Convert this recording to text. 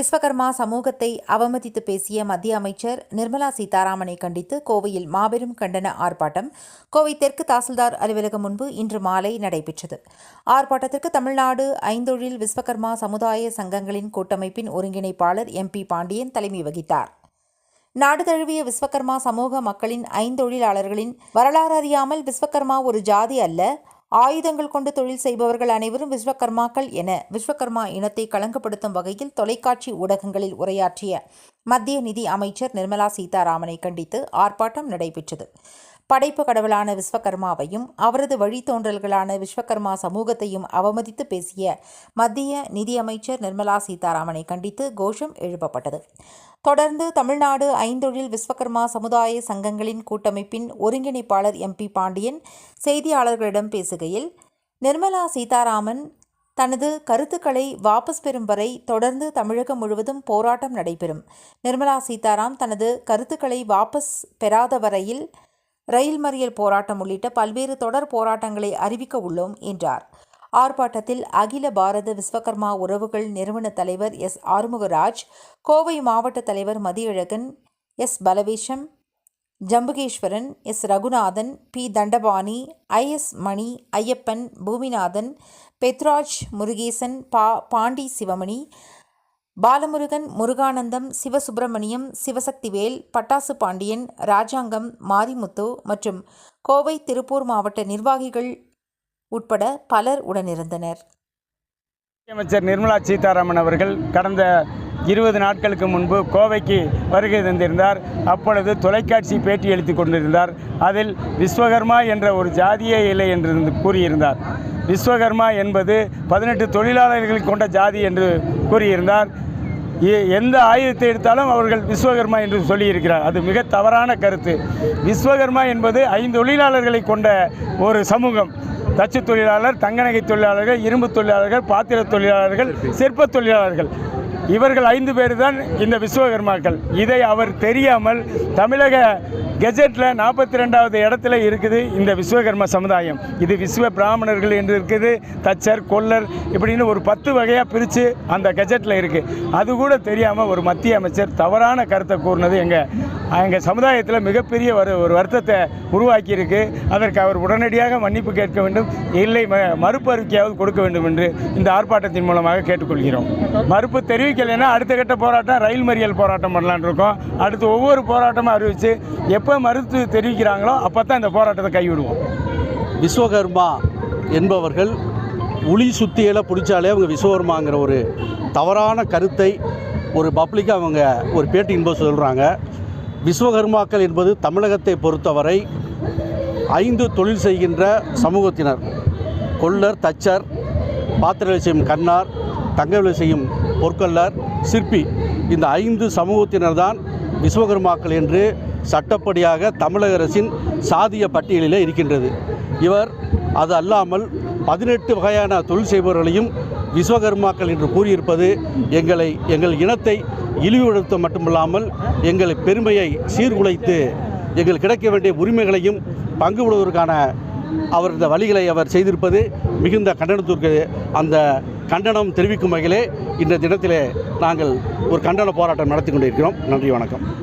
விஸ்வகர்மா சமூகத்தை அவமதித்து பேசிய மத்திய அமைச்சர் நிர்மலா சீதாராமனை கண்டித்து கோவையில் மாபெரும் கண்டன ஆர்ப்பாட்டம். கோவை தெற்கு தாசில்தார் அலுவலகம் முன்பு இன்று மாலை நடைபெற்றது. ஆர்ப்பாட்டத்திற்கு தமிழ்நாடு ஐந்தொழில் விஸ்வகர்மா சமுதாய சங்கங்களின் கூட்டமைப்பின் ஒருங்கிணைப்பாளர் எம்பி பாண்டியன் தலைமை வகித்தார். நாடு தழுவிய விஸ்வகர்மா சமூக மக்களின் ஐந்தொழிலாளர்களின் வரலாறு அறியாமல் விஸ்வகர்மா ஒரு ஜாதி அல்ல ஆயுதங்கள் கொண்டு தொழில் செய்பவர்கள் அனைவரும் விஸ்வகர்மாக்கள் என விஸ்வகர்மா இனத்தை களங்கப்படுத்தும் வகையில் தொலைக்காட்சி ஊடகங்களில் உரையாற்றிய மத்திய நிதி அமைச்சர் நிர்மலா சீதாராமனை கண்டித்து ஆர்ப்பாட்டம் நடைபெற்றது. படைப்பு கடவுளான விஸ்வகர்மாவையும் அவரது வழித்தோன்றல்களான விஸ்வகர்மா சமூகத்தையும் அவமதித்து பேசிய மத்திய நிதியமைச்சர் நிர்மலா சீதாராமனை கண்டித்து கோஷம் எழுப்பப்பட்டது. தொடர்ந்து தமிழ்நாடு ஐந்தொழில் விஸ்வகர்மா சமுதாய சங்கங்களின் கூட்டமைப்பின் ஒருங்கிணைப்பாளர் எம்பி பாண்டியன் செய்தியாளர்களிடம் பேசுகையில் நிர்மலா சீதாராமன் தனது கருத்துக்களை வாபஸ் பெறும் வரை தொடர்ந்து தமிழகம் முழுவதும் போராட்டம் நடைபெறும். நிர்மலா சீதாராம் தனது கருத்துக்களை வாபஸ் பெறாத வரையில் ரயில் மறியல் போராட்டம் உள்ளிட்ட பல்வேறு தொடர் போராட்டங்களை அறிவிக்க உள்ளோம் என்றார். ஆர்ப்பாட்டத்தில் அகில பாரத விஸ்வகர்மா உறவுகள் நிறுவன தலைவர் எஸ். ஆறுமுகராஜ் கோவை மாவட்ட தலைவர் Mathiyazhagan S. Palavesham Jambukeswaran S. Raghunathan P. Thandapani I. S. Mani Ayyappan Poominathan Pethraj Murugesan பா. பாண்டி சிவமணி பாலமுருகன் முருகானந்தம் சிவசுப்பிரமணியம் சிவசக்திவேல் பட்டாசு பாண்டியன் ராஜாங்கம் மாரிமுத்து மற்றும் கோவை திருப்பூர் மாவட்ட நிர்வாகிகள் உட்பட பலர் உடனிருந்தனர். அமைச்சர் நிர்மலா சீதாராமன் அவர்கள் கடந்த இருபது நாட்களுக்கு முன்பு கோவைக்கு வருகை தந்திருந்தார். அப்பொழுது தொலைக்காட்சி பேட்டி அளித்து கொண்டிருந்தார். அதில் விஸ்வகர்மா என்ற ஒரு ஜாதியே இல்லை என்று இருந்து கூறியிருந்தார். விஸ்வகர்மா என்பது பதினெட்டு தொழிலாளர்கள் கொண்ட ஜாதி என்று கூறியிருந்தார். எந்த ஆயுதத்தை எடுத்தாலும் அவர்கள் விஸ்வகர்மா என்று சொல்லியிருக்கிறார். அது மிக தவறான கருத்து. விஸ்வகர்மா என்பது ஐந்து தொழிலாளர்களை கொண்ட ஒரு சமூகம். தச்சு தொழிலாளர் தங்கநகை தொழிலாளர்கள் இரும்பு தொழிலாளர்கள் பாத்திர தொழிலாளர்கள் சிற்ப தொழிலாளர்கள். இவர்கள் ஐந்து பேர் தான் இந்த விஸ்வகர்மாக்கள். இதை அவர் தெரியாமல் தமிழக கெஜெட்டில் நாற்பத்தி ரெண்டாவது இடத்துல இருக்குது இந்த விஸ்வகர்ம சமுதாயம். இது விஸ்வ பிராமணர்கள் என்று இருக்குது தச்சர் கொல்லர் இப்படின்னு ஒரு பத்து வகையாக பிரித்து அந்த கெஜெட்டில் இருக்குது அது கூட தெரியாமல் ஒரு மத்திய அமைச்சர் தவறான கருத்தை கூறினது எங்கள் எங்கள் சமுதாயத்தில் மிகப்பெரிய ஒரு ஒரு வருத்தத்தை உருவாக்கியிருக்கு. அதற்கு அவர் உடனடியாக மன்னிப்பு கேட்க வேண்டும். இல்லை ம- மறுப்பு அறிக்கையாவது கொடுக்க வேண்டும் என்று இந்த ஆர்ப்பாட்டத்தின் மூலமாக கேட்டுக்கொள்கிறோம். மறுப்பு தெரிவிக்கலைன்னா அடுத்த கட்ட போராட்டம் ரயில் மறியல் போராட்டம் பண்ணலான்னு இருக்கோம். அடுத்து ஒவ்வொரு போராட்டமாக அறிவித்து எப்போ மறுத்து தெரிவிக்கிறாங்களோ அப்போ தான் இந்த போராட்டத்தை கைவிடுவோம். விஸ்வகர்மா என்பவர்கள் உளி சுத்தியெல்லாம் பிடிச்சாலே அவங்க விஸ்வகர்மாங்கிற ஒரு தவறான கருத்தை ஒரு பப்ளிக்காக அவங்க ஒரு பேட்டியின் போது சொல்கிறாங்க விஸ்வகர்மாக்கள் என்பது தமிழகத்தை பொறுத்தவரை ஐந்து தொழில் செய்கின்ற சமூகத்தினர். கொள்ளர் தச்சர் பாத்திர செய்யும் கண்ணார் தங்கவிலை செய்யும் பொற்கொல்லர் சிற்பி. இந்த ஐந்து சமூகத்தினர் தான் விஸ்வகர்மாக்கள் என்று சட்டப்படியாக தமிழக அரசின் சாதிய பட்டியலிலே இருக்கின்றது. இவர் அது அல்லாமல் பதினெட்டு வகையான தொழில் செய்பவர்களையும் விஸ்வகர்மாக்கள் என்று கூறியிருப்பது எங்களை எங்கள் இனத்தை இழிவுபடுத்த மட்டுமல்லாமல் எங்கள் பெருமையை சீர்குலைத்து எங்கள் கிடைக்க வேண்டிய உரிமைகளையும் பங்கு விடுவதற்கான அவர் இந்த வழிகளை அவர் செய்திருப்பது மிகுந்த கண்டனத்திற்கு அந்த கண்டனம் தெரிவிக்கும் வகையிலே இந்த தினத்திலே நாங்கள் ஒரு கண்டன போராட்டம் நடத்தி கொண்டிருக்கிறோம். நன்றி வணக்கம்.